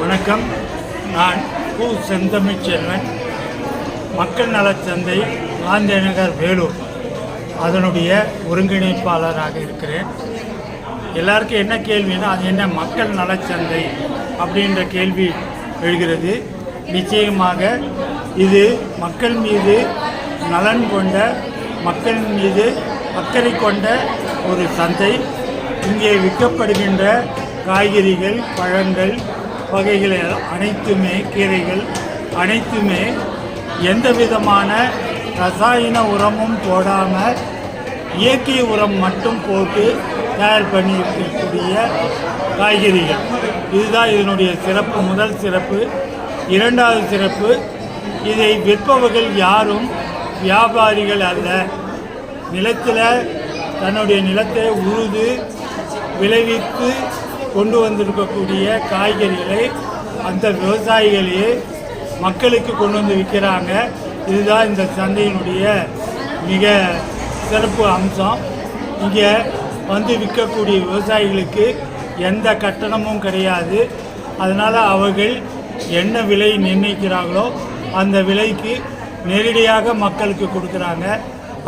வணக்கம். நான் பூ செந்தமிழ்ச்செல்வன். மக்கள் நலச்சந்தை காந்தி நகர் வேலூர். அதனுடைய ஒருங்கிணைப்பாளராக இருக்கிறேன். எல்லாருக்கும் என்ன கேள்வின்னா அது என்ன மக்கள் நலச்சந்தை அப்படின்ற கேள்வி எழுகிறது. நிச்சயமாக இது மக்கள் மீது நலன் கொண்ட மக்கள் மீது அக்கறை கொண்ட ஒரு சந்தை. இங்கே விற்கப்படுகின்ற காய்கறிகள் பழங்கள் வகைகள் அனைத்துமே கீரைகள் அனைத்துமே எந்த விதமான ரசாயன உரமும் போடாமல் இயற்கை உரம் மட்டும் போட்டு தயார் பண்ணியிருக்கக்கூடிய காய்கறிகள். இதுதான் இதனுடைய சிறப்பு முதல் சிறப்பு. இரண்டாவது சிறப்பு இதை விற்பவர்கள் யாரும் வியாபாரிகள் அல்ல. நிலத்தில் தன்னுடைய நிலத்தை உழுது விளைவித்து கொண்டு வந்திருக்கக்கூடிய காய்கறிகளை அந்த விவசாயிகளையே மக்களுக்கு கொண்டு வந்து விற்கிறாங்க. இதுதான் இந்த சந்தையினுடைய மிக சிறப்பு அம்சம். இங்கே வந்து விற்கக்கூடிய விவசாயிகளுக்கு எந்த கட்டணமும் கிடையாது. அதனால் அவர்கள் என்ன விலை நிர்ணயிக்கிறாங்களோ அந்த விலைக்கு நேரடியாக மக்களுக்கு கொடுக்குறாங்க.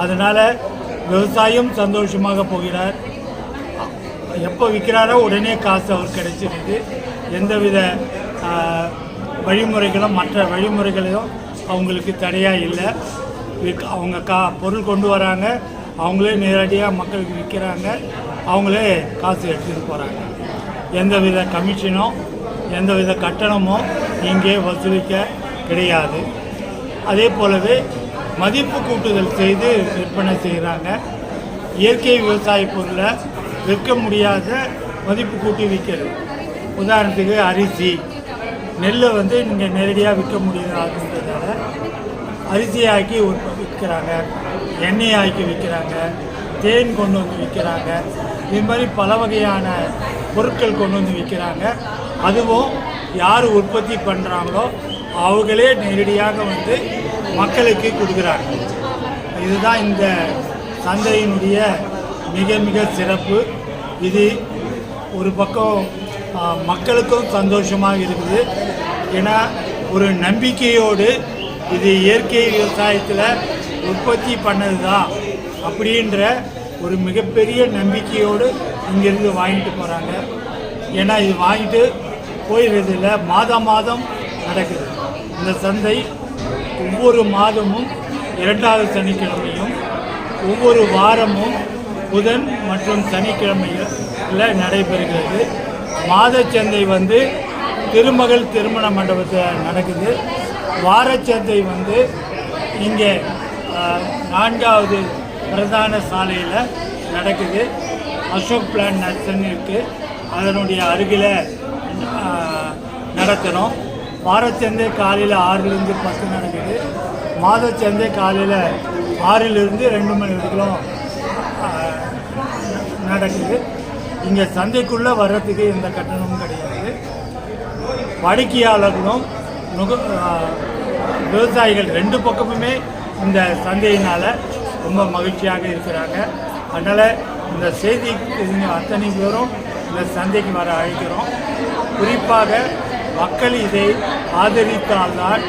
அதனால் விவசாயம் சந்தோஷமாக போகிறார். எப்போ விற்கிறாரோ உடனே காசு அவர் கிடைச்சிருக்கு எந்தவித வழிமுறைகளும் மற்ற வழிமுறைகளையும் அவங்களுக்கு தடையாக இல்லை. அவங்க கா பொருள் கொண்டு வராங்க. அவங்களே நேரடியாக மக்களுக்கு விற்கிறாங்க அவங்களே காசு எடுத்துகிட்டு போகிறாங்க எந்தவித கமிஷனோ எந்தவித கட்டணமோ இங்கே வசூலிக்க கிடையாது. அதே போலவே மதிப்பு கூட்டுதல் செய்து விற்பனை செய்கிறாங்க இயற்கை விவசாய பொருளை விற்க முடியாத மதிப்பு கூட்டி விற்கிறது. உதாரணத்துக்கு அரிசி. நெல்லை வந்து நீங்கள் நேரடியாக விற்க முடியாதுன்றதால அரிசியாக்கி விற்கிறாங்க எண்ணெய் ஆக்கி விற்கிறாங்க தேன் கொண்டு வந்து விற்கிறாங்க. இது மாதிரி பல வகையான பொருட்கள் கொண்டு வந்து விற்கிறாங்க. அதுவும் யார் உற்பத்தி பண்ணுறாங்களோ அவங்களே நேரடியாக வந்து மக்களுக்கு கொடுக்குறாங்க. இதுதான் இந்த சந்தையினுடைய மிக மிக சிறப்பு. இது ஒரு பக்கம் மக்களுக்கும் சந்தோஷமாக இருக்குது. ஏன்னா ஒரு நம்பிக்கையோடு இது இயற்கை விவசாயத்தில் உற்பத்தி பண்ணது தான் அப்படின்ற ஒரு மிகப்பெரிய நம்பிக்கையோடு இங்கேருந்து வாங்கிட்டு போகிறாங்க ஏன்னா இது வாங்கிட்டு போயிடுறதில்ல மாதம் மாதம் நடக்குது. இந்த சந்தை ஒவ்வொரு மாதமும் இரண்டாவது சனிக்கிழமையும் ஒவ்வொரு வாரமும் புதன் மற்றும் சனிக்கிழமையில் நடைபெறுகிறது. மாதச்சந்தை வந்து திருமகள் திருமண மண்டபத்தில் நடக்குது. வாரச்சந்தை வந்து இங்கே நான்காவது பிரதான சாலையில் நடக்குது. அசோக் பிளான் நர்சன் இருக்குது அதனுடைய அருகில் நடத்தணும். வாரச்சந்தை காலையில் ஆறுலேருந்து பத்து நடக்குது. மாதச்சந்தை காலையில் ஆறிலிருந்து ரெண்டு மணி வரைக்கும் நடக்குது. இங்கே சந்தைக்குள்ளே வர்றதுக்கு எந்த கட்டணமும் கிடையாது. வாடிக்கையாளர்களும் நுக விவசாயிகள் ரெண்டு பக்கமுமே இந்த சந்தையினால் ரொம்ப மகிழ்ச்சியாக இருக்கிறாங்க. அதனால் இந்த செய்தி அத்தனை பேரும் இந்த சந்தைக்கு வர அழைக்கிறோம். குறிப்பாக மக்கள் இதை ஆதரித்தால்தான்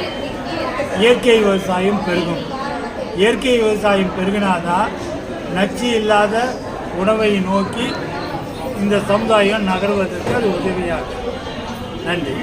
இயற்கை விவசாயம் பெருகும். இயற்கை விவசாயம் பெருகினாதான் நச்சு இல்லாத உணவை நோக்கி இந்த சமுதாயம் நகர்வதற்கு அது உதவியாகும் நன்றி.